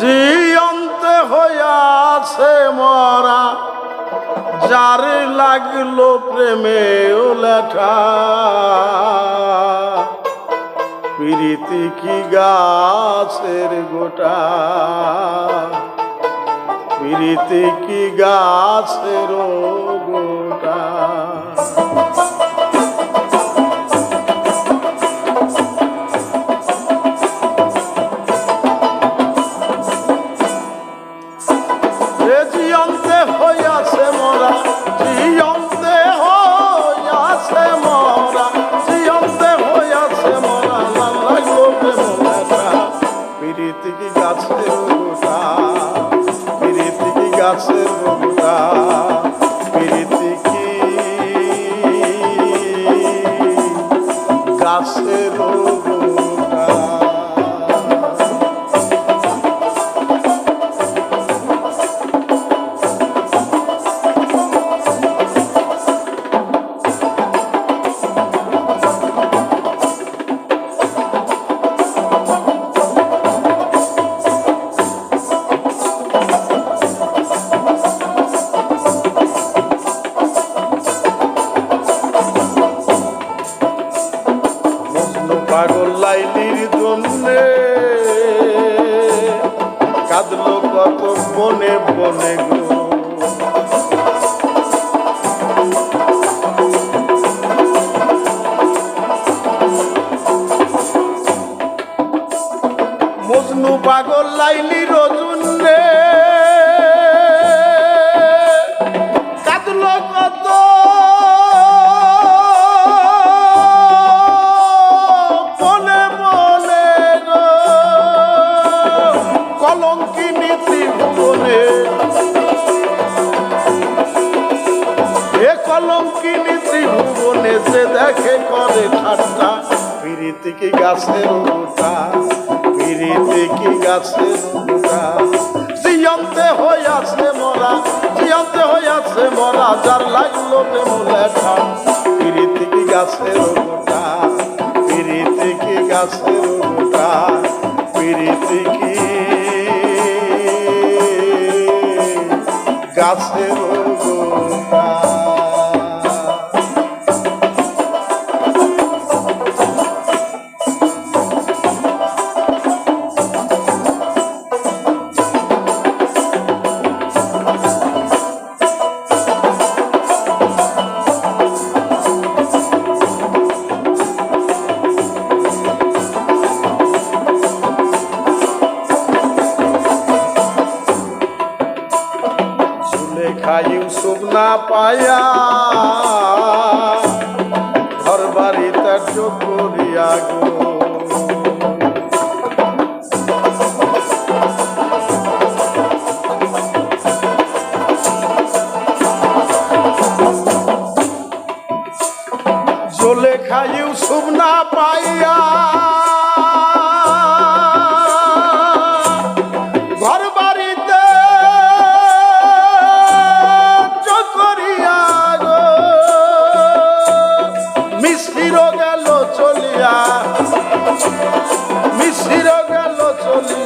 জিয়ন্তে হইয়াছে মরা, যার লাগল প্রেমে ও লেঠা। প্রীতি কি গাছের গোটা? প্রীতি কি গাছের গোটা? হইয়াছে মরা জিয়ন্তে হইয়াছে মরা জিয়ন্তে হইয়াছে মরা, লাল লাগল প্রেমটা পিরিতি কি গাছের গোটা পিরিতি কি গাছের গোটা পিরিতি কি গাছের পাগল লাইলির জন্যে। কাঁদলো কত বনে বনে গো। মজনু পাগল লাইলির জন্যে। কাঁদলো ত্রিভুবনে এ কলঙ্কিনী ত্রিভুবনে যে দেখে করে ঠাট্টা। পিরিতি কি গাছের গোটা? পিরিতি কি গাছের গোটা? জিয়ন্তে হইয়াছে মরা, জিয়ন্তে হইয়াছে মরা, যার লাগল প্রেম লেখা পিরিতি কি গাছের গোটা? পিরিতি কি গাছের গোটা? পিরিতি গাছের গোটা না পায়া ঘর বাড়ি তার করিয়া গো জোলেখা ইউসুফ না পাইয়া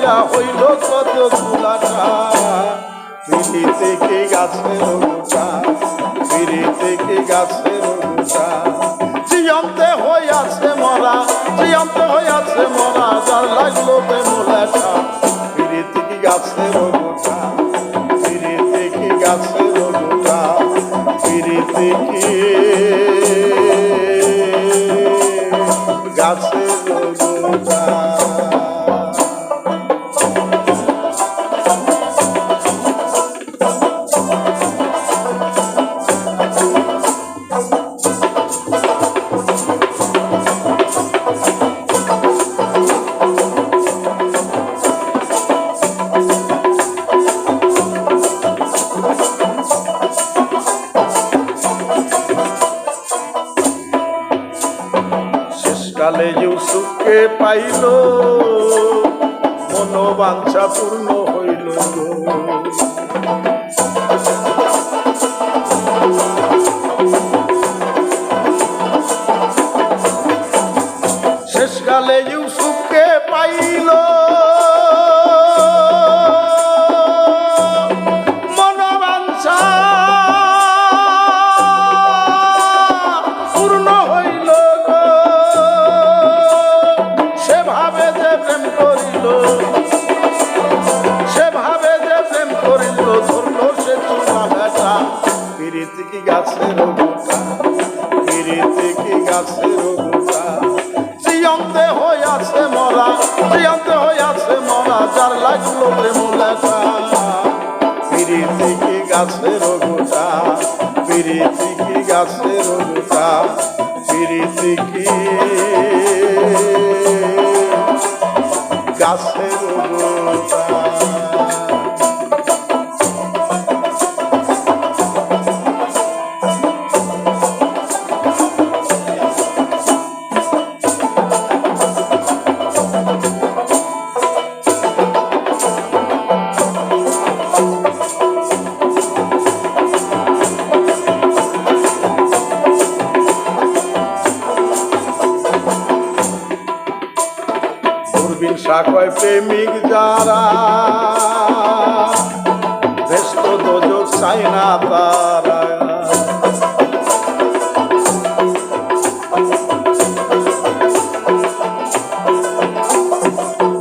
চলিয়া হইল কত ফুলাটা পিড়ি থেকে গাছের গোটা পিড়ি থেকে গাছের গোটা জিয়ন্তে হইয়াছে মরা জিয়ন্তে হইয়াছে শেষকালে ইউসুফকে পাইল মনোবাঞ্ছা পূর্ণ হইল। তাকিয়ে দেখি গাছের জিয়ন্তে হয়ে আছে মরা জিয়ন্তে হয়ে আছে মরা, যার লাগল প্রেমলাটা ফিরে দেখি গাছের গোটা ফিরে দেখি গাছের গোটা ফিরে দেখি গাছের গোটা সাকয় প্রেমিক যারা। ব্যস্ত দোজক চাই না তারা।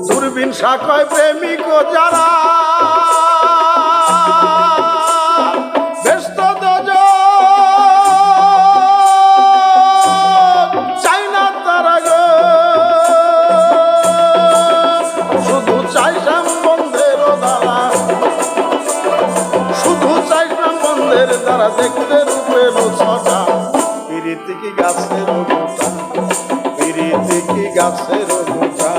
দূরবীন সাকয় প্রেমিক যারা দ্বারা দেখতে রূপের ছটা পিরিতি কি গাছের গোটা পিরিতি কি গাছের গোটা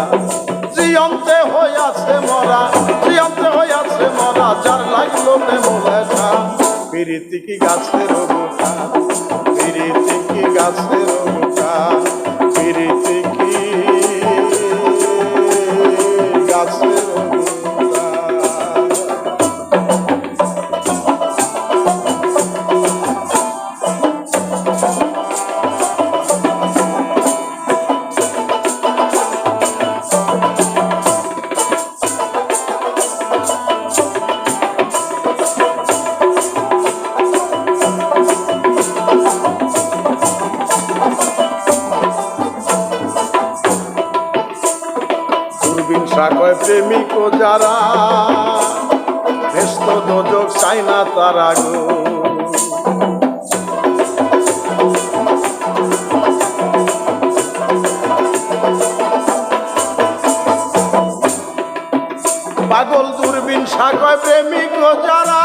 জিয়ন্তে হইয়াছে মরা জিয়ন্তে হইয়াছে মরা, যার লাগল প্রেমলেখা পিরিতি কি গাছের গোটা পিরিতি কি গাছের গোটা পিরিতি কি গাছের সাকয় প্রেমিক যারা ভেস্ত দোজক চাই না তারা গো। পাগল দূরবীন সাকয় প্রেমিক যারা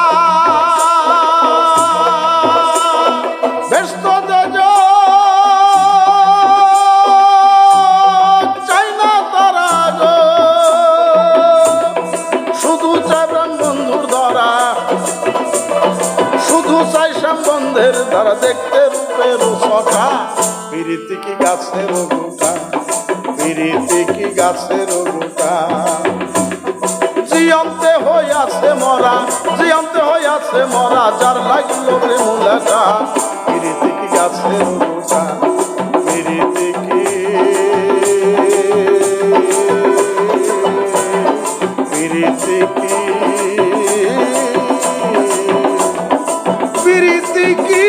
দ্বারা দেখতে রূপের সখা, পিরিতি কি গাছের গোটা পিরিতি কি গাছের গোটা জিয়ন্তে হইয়াছে মরা জিয়ন্তে হইয়াছে মরা, যার লাগল রে লেখা, পিরিতি কি গাছের রিসিকি